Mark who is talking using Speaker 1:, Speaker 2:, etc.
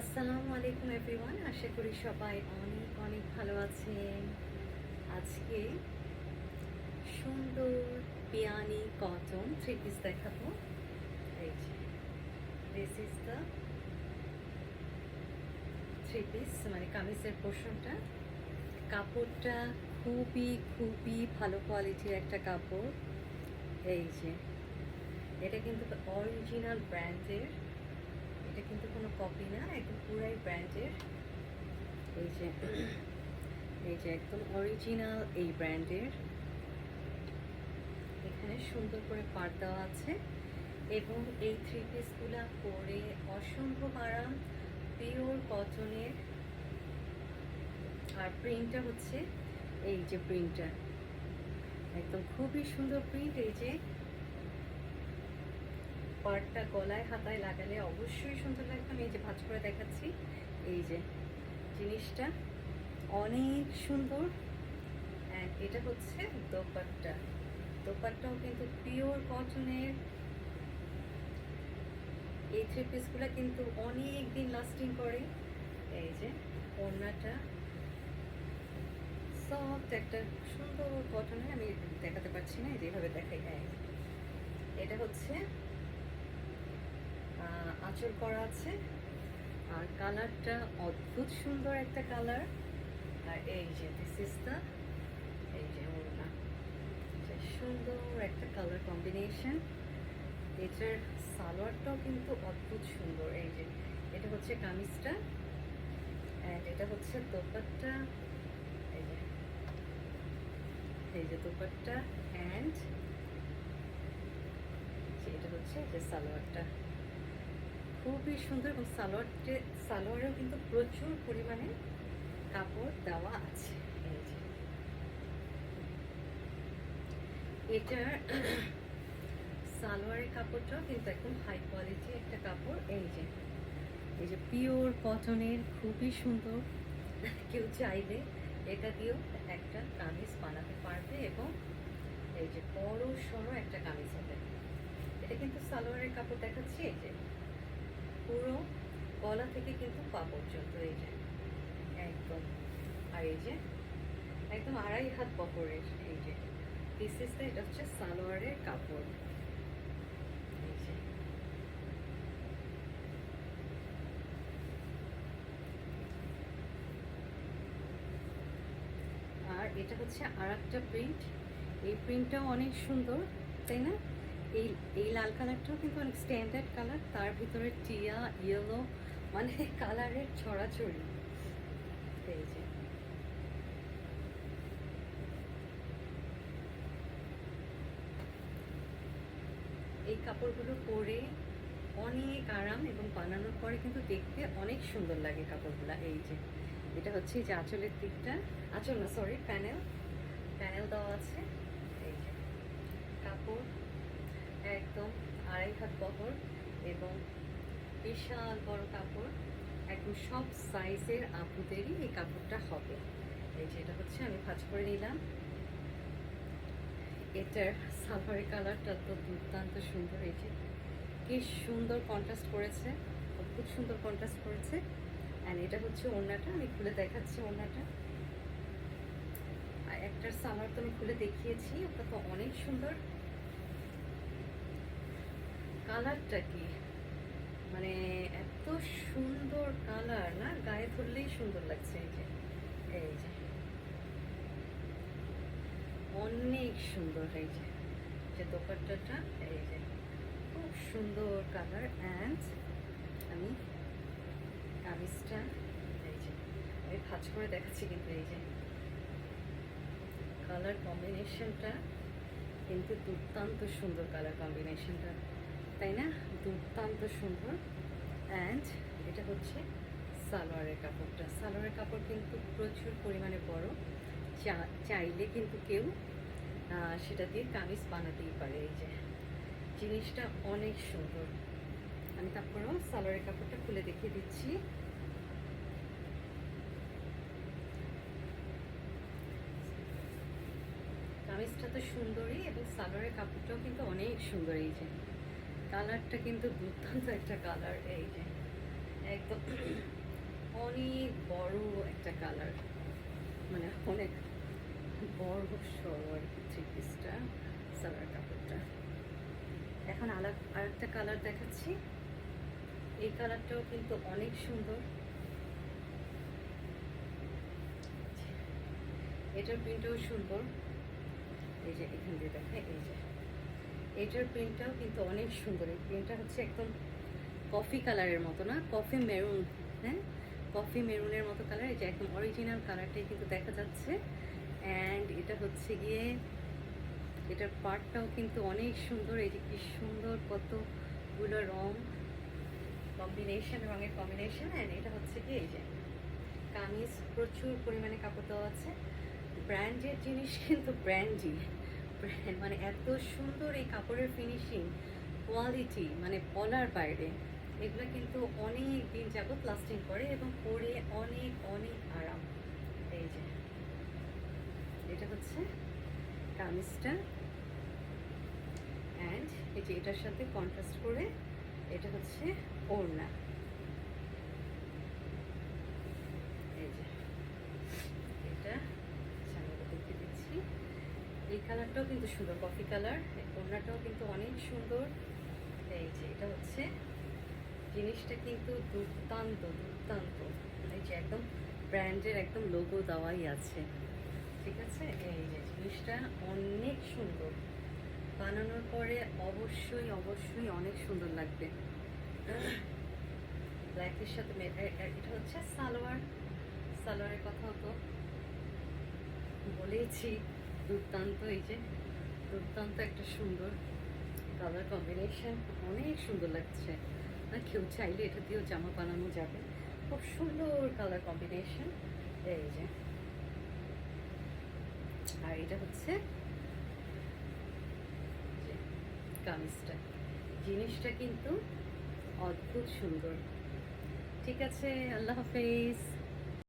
Speaker 1: আসসালামু আলাইকুম এভরিওয়ান, আশা করি সবাই অনেক অনেক ভালো আছেন। আজকে সুন্দর পিয়ানি কটন থ্রি পিস দেখাবো। This is the three piece মানে কামিজের পোর্শনটা কাপড়টা খুবই খুবই ভালো কোয়ালিটির একটা কাপড়। এই যে, এটা কিন্তু অরিজিনাল ব্র্যান্ডের এটা কিন্তু কোনো কপি না একদম পুরাই ব্র্যান্ডের এই যে এই যে একদম অরিজিনাল এই ব্র্যান্ডের এখানে সুন্দর করে পাট দেওয়া আছে। এবং এই থ্রি পিসগুলো পরে অসম্ভব আরাম পিওর কটনের আর প্রিন্টটা হচ্ছে এই যে প্রিন্টটা একদম খুবই সুন্দর প্রিন্ট এই যে। পার্টটা গলায় হাতায় লাগালে অবশ্যই সুন্দর লাগবে আমি এই যে ভাজ করে দেখাচ্ছি, এই যে জিনিসটা অনেক সুন্দর। এটা হচ্ছে দোপাট্টা। দোপাট্টাও কিন্তু পিওর কটনের। এই থ্রি পিসগুলো কিন্তু অনেক দিন লাস্টিং করে। এই যে ওড়নাটা সফট একটা সুন্দর কটনের। আমি দেখাতে পারছি না যেভাবে দেখাই। হ্যাঁ এটা হচ্ছে আঁচল করা আছে। আর কালারটা অদ্ভুত সুন্দর একটা কালার। আর এই যে দিস ইজ এই যে ওড়না। সুন্দর একটা কালার কম্বিনেশন এটার সালোয়ারটাও কিন্তু অদ্ভুত সুন্দর। এই যে, এটা হচ্ছে কামিজটা। অ্যান্ড এটা হচ্ছে দোপাট্টা। এই যে এই যে দোপাট্টা। অ্যান্ড এটা হচ্ছে যে সালোয়ারটা। খুবই সুন্দর এবং সালোয়ারটে সালোয়ারেও কিন্তু প্রচুর পরিমাণে কাপড় দেওয়া আছে। এটার সালোয়ারের কাপড়টাও কিন্তু একদম হাই কোয়ালিটি একটা কাপড়। এই যে। এই যে পিওর কটনের খুবই সুন্দর। কেউ চাইলে এটা দিয়েও একটা কামিজ বানাতে পারবে এবং এই যে বড় সড়ো একটা কামিজ হবে। এটা কিন্তু সালোয়ারের কাপড় দেখাচ্ছি, এই যে। পুরো গলা থেকে কিন্তু পা পর্যন্ত এই যে, একদম। আর এই যে, একদম আড়াই হাত বহরের এই যে পিসেসটা এটা হচ্ছে সালোয়ারের কাপড়। এই যে। আর এটা হচ্ছে আর একটা প্রিন্ট এই প্রিন্টটাও অনেক সুন্দর, তাই না? এই এই লাল কালারটাও কিন্তু অনেক স্ট্যান্ডার্ড কালার তার ভিতরে টিয়া ইয়েলো মানে কালারের ছড়াছড়ি। এই যে। এই কাপড়গুলো পরে অনেক আরাম এবং বানানোর পরে কিন্তু দেখতে অনেক সুন্দর লাগে কাপড়গুলো। এই যে, এটা হচ্ছে যে আঁচলের দিকটা। আঁচল না সরি প্যানেল প্যানেল দেওয়া আছে। এই যে, কাপড়। হাত বহর এবং বিশাল বড় কাপড়। একদম সব সাইজের আপুদেরই এই কাপড়টা হবে। এই যে এটা হচ্ছে, আমি ভাজ করে নিলাম। এটার সালোয়ারের কালারটা তো দুর্দান্ত সুন্দর। এই যে কি সুন্দর কন্ট্রাস্ট করেছে খুব সুন্দর কন্ট্রাস্ট করেছে। অ্যান্ড এটা হচ্ছে ওড়নাটা, আমি খুলে দেখাচ্ছি ওড়নাটা। আর একটার সালোয়ার তো আমি খুলে দেখিয়েছি, ওটা তো অনেক সুন্দর। কালারটা কি? মানে এত সুন্দর কালার, না? গায়ে ধরলেই সুন্দর লাগছে এই যে এই যে। অনেক সুন্দর এই যে যে দোপাট্টাটা, এই যে। খুব সুন্দর কালার অ্যান্ড আমি কামিজটা, এই যে, আমি ভাজ করে দেখাচ্ছি কিন্তু এই যে। কালার কম্বিনেশনটা কিন্তু দুর্দান্ত সুন্দর কালার কম্বিনেশনটা তাই না? দুর্দান্ত সুন্দর। অ্যান্ড এটা হচ্ছে সালোয়ারের কাপড়টা। সালোয়ারের কাপড় কিন্তু প্রচুর পরিমাণে বড়। চাইলে কিন্তু কেউ সেটা দিয়ে কামিজ বানাতেই পারে। এই যে জিনিসটা অনেক সুন্দর। আমি তারপরেও সালোয়ারের কাপড়টা খুলে দেখিয়ে দিচ্ছি। কামিজটা তো সুন্দরই এবং সালোয়ারের কাপড়টাও কিন্তু অনেক সুন্দর এই যে। কালারটা কিন্তু দুর্দান্ত একটা কালার এই যে। একদম অনেক বড় একটা কালার। মানে অনেক বড় সড়ো আর কি থ্রি পিসটা সালোয়ার কাপড়টা। এখন আলাদা, আরেকটা কালার দেখাচ্ছি। এই কালারটাও কিন্তু অনেক সুন্দর। এটার প্রিন্টও সুন্দর। এই যে এখান দিয়ে দেখা, এই যে। এটার প্রিন্টটাও কিন্তু অনেক সুন্দর। এই প্রিন্টটা হচ্ছে একদম কফি কালারের মতো না? কফি মেরুন হ্যাঁ? কফি মেরুনের মতো কালার যে একদম অরিজিনাল কালারটাই কিন্তু দেখা যাচ্ছে। অ্যান্ড এটা হচ্ছে গিয়ে, এটার পার্টটাও কিন্তু অনেক সুন্দর। এই যে কি সুন্দর কতগুলো রং কম্বিনেশন রঙের কম্বিনেশন অ্যান্ড এটা হচ্ছে কি এই যে কামিজ, প্রচুর পরিমাণে কাপড় দেওয়া আছে। ব্র্যান্ডের জিনিস কিন্তু ব্র্যান্ডই ব্র্যান্ড মানে এত সুন্দর এই কাপড়ের ফিনিশিং কোয়ালিটি মানে বলার বাইরে, এগুলো কিন্তু অনেক দিন যাবত লাস্টিং করে এবং পরে অনেক অনেক আরাম। এই যে, এটা হচ্ছে কামিজটা। অ্যান্ড এই যে এটার সাথে কন্ট্রাস্ট করে, এটা হচ্ছে ওড়না এই যে এটা সামনে দেখে দিচ্ছি এই কালারটাও কিন্তু সুন্দর কফি কালার ওড়নাটাও কিন্তু অনেক সুন্দর। এই যে, এটা হচ্ছে জিনিসটা কিন্তু দুর্দান্ত দুর্দান্ত। এই যে, একদম ব্র্যান্ডের একদম লোগো দেওয়াই আছে। ঠিক আছে? এই যে, জিনিসটা অনেক সুন্দর। বানানোর পরে অবশ্যই অবশ্যই অনেক সুন্দর লাগবে। ব্ল্যাকের সাথে এটা হচ্ছে সালোয়ার। সালোয়ারের কথা তো বলেইছি। দুর্দান্ত এই যে, দুর্দান্ত একটা সুন্দর কালার কম্বিনেশন অনেক সুন্দর লাগছে। না কেউ চাইলে এটা দিয়েও জামা বানানো যাবে। খুব সুন্দর কালার কম্বিনেশন এই যে। আর এটা হচ্ছে কামিজটা। জিনিসটা কিন্তু অদ্ভুত সুন্দর। ঠিক আছে, আল্লাহ হাফেজ।